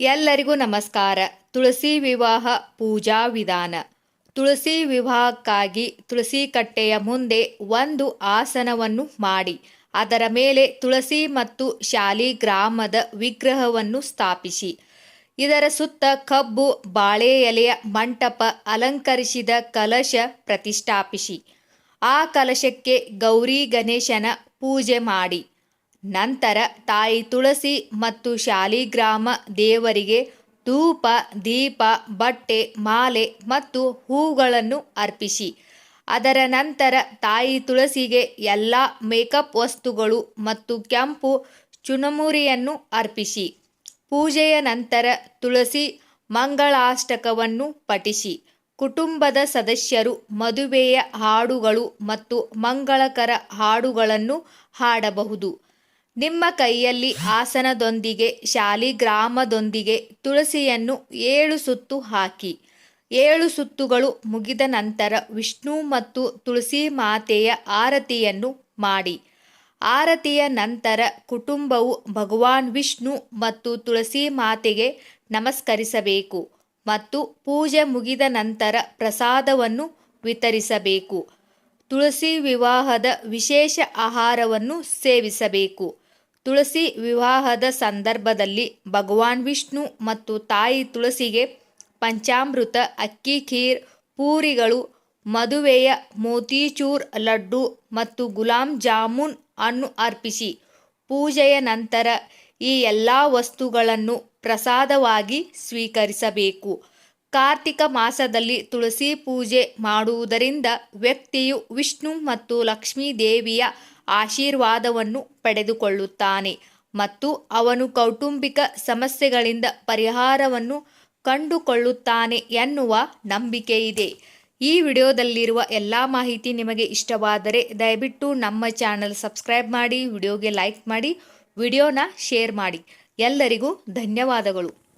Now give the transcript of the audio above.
ಎಲ್ಲರಿಗೂ ನಮಸ್ಕಾರ. ತುಳಸಿ ವಿವಾಹ ಪೂಜಾ ವಿಧಾನ. ತುಳಸಿ ವಿವಾಹಕ್ಕಾಗಿ ತುಳಸಿ ಕಟ್ಟೆಯ ಮುಂದೆ ಒಂದು ಆಸನವನ್ನು ಮಾಡಿ, ಅದರ ಮೇಲೆ ತುಳಸಿ ಮತ್ತು ಶಾಲಿಗ್ರಾಮದ ವಿಗ್ರಹವನ್ನು ಸ್ಥಾಪಿಸಿ, ಇದರ ಸುತ್ತ ಕಬ್ಬು, ಬಾಳೆ ಎಲೆಯ ಮಂಟಪ ಅಲಂಕರಿಸಿದ ಕಲಶ ಪ್ರತಿಷ್ಠಾಪಿಸಿ, ಆ ಕಲಶಕ್ಕೆ ಗೌರಿ ಗಣೇಶನ ಪೂಜೆ ಮಾಡಿ ನಂತರ ತಾಯಿ ತುಳಸಿ ಮತ್ತು ಶಾಲಿಗ್ರಾಮ ದೇವರಿಗೆ ಧೂಪ, ದೀಪ, ಬಟ್ಟೆ, ಮಾಲೆ ಮತ್ತು ಹೂಗಳನ್ನು ಅರ್ಪಿಸಿ. ಅದರ ನಂತರ ತಾಯಿ ತುಳಸಿಗೆ ಎಲ್ಲ ಮೇಕಪ್ ವಸ್ತುಗಳು ಮತ್ತು ಕೆಂಪು ಚುನಮುರಿಯನ್ನು ಅರ್ಪಿಸಿ. ಪೂಜೆಯ ನಂತರ ತುಳಸಿ ಮಂಗಳಾಷ್ಟಕವನ್ನು ಪಠಿಸಿ. ಕುಟುಂಬದ ಸದಸ್ಯರು ಮದುವೆಯ ಹಾಡುಗಳು ಮತ್ತು ಮಂಗಳಕರ ಹಾಡುಗಳನ್ನು ಹಾಡಬಹುದು. ನಿಮ್ಮ ಕೈಯಲ್ಲಿ ಆಸನದೊಂದಿಗೆ, ಶಾಲಿಗ್ರಾಮದೊಂದಿಗೆ ತುಳಸಿಯನ್ನು ಏಳು ಸುತ್ತು ಹಾಕಿ. ಏಳು ಸುತ್ತುಗಳು ಮುಗಿದ ನಂತರ ವಿಷ್ಣು ಮತ್ತು ತುಳಸಿ ಮಾತೆಯ ಆರತಿಯನ್ನು ಮಾಡಿ. ಆರತಿಯ ನಂತರ ಕುಟುಂಬವು ಭಗವಾನ್ ವಿಷ್ಣು ಮತ್ತು ತುಳಸಿ ಮಾತೆಗೆ ನಮಸ್ಕರಿಸಬೇಕು ಮತ್ತು ಪೂಜೆ ಮುಗಿದ ನಂತರ ಪ್ರಸಾದವನ್ನು ವಿತರಿಸಬೇಕು. ತುಳಸಿ ವಿವಾಹದ ವಿಶೇಷ ಆಹಾರವನ್ನು ಸೇವಿಸಬೇಕು. ತುಳಸಿ ವಿವಾಹದ ಸಂದರ್ಭದಲ್ಲಿ ಭಗವಾನ್ ವಿಷ್ಣು ಮತ್ತು ತಾಯಿ ತುಳಸಿಗೆ ಪಂಚಾಮೃತ, ಅಕ್ಕಿ, ಖೀರ್, ಪೂರಿಗಳು, ಮದುವೆಯ ಮೋತಿಚೂರ್, ಲಡ್ಡು ಮತ್ತು ಗುಲಾಬ್ ಜಾಮೂನ್ ಅನ್ನು ಅರ್ಪಿಸಿ. ಪೂಜೆಯ ನಂತರ ಈ ಎಲ್ಲ ವಸ್ತುಗಳನ್ನು ಪ್ರಸಾದವಾಗಿ ಸ್ವೀಕರಿಸಬೇಕು. ಕಾರ್ತಿಕ ಮಾಸದಲ್ಲಿ ತುಳಸಿ ಪೂಜೆ ಮಾಡುವುದರಿಂದ ವ್ಯಕ್ತಿಯು ವಿಷ್ಣು ಮತ್ತು ಲಕ್ಷ್ಮೀ ದೇವಿಯ ಆಶೀರ್ವಾದವನ್ನು ಪಡೆದುಕೊಳ್ಳುತ್ತಾನೆ ಮತ್ತು ಅವನು ಕೌಟುಂಬಿಕ ಸಮಸ್ಯೆಗಳಿಂದ ಪರಿಹಾರವನ್ನು ಕಂಡುಕೊಳ್ಳುತ್ತಾನೆ ಎನ್ನುವ ನಂಬಿಕೆ ಇದೆ ಈ ವಿಡಿಯೋದಲ್ಲಿರುವ ಎಲ್ಲ ಮಾಹಿತಿ ನಿಮಗೆ ಇಷ್ಟವಾದರೆ ದಯವಿಟ್ಟು ನಮ್ಮ ಚಾನಲ್ ಸಬ್ಸ್ಕ್ರೈಬ್ ಮಾಡಿ, ವಿಡಿಯೋಗೆ ಲೈಕ್ ಮಾಡಿ, ವಿಡಿಯೋನ ಶೇರ್ ಮಾಡಿ. ಎಲ್ಲರಿಗೂ ಧನ್ಯವಾದಗಳು.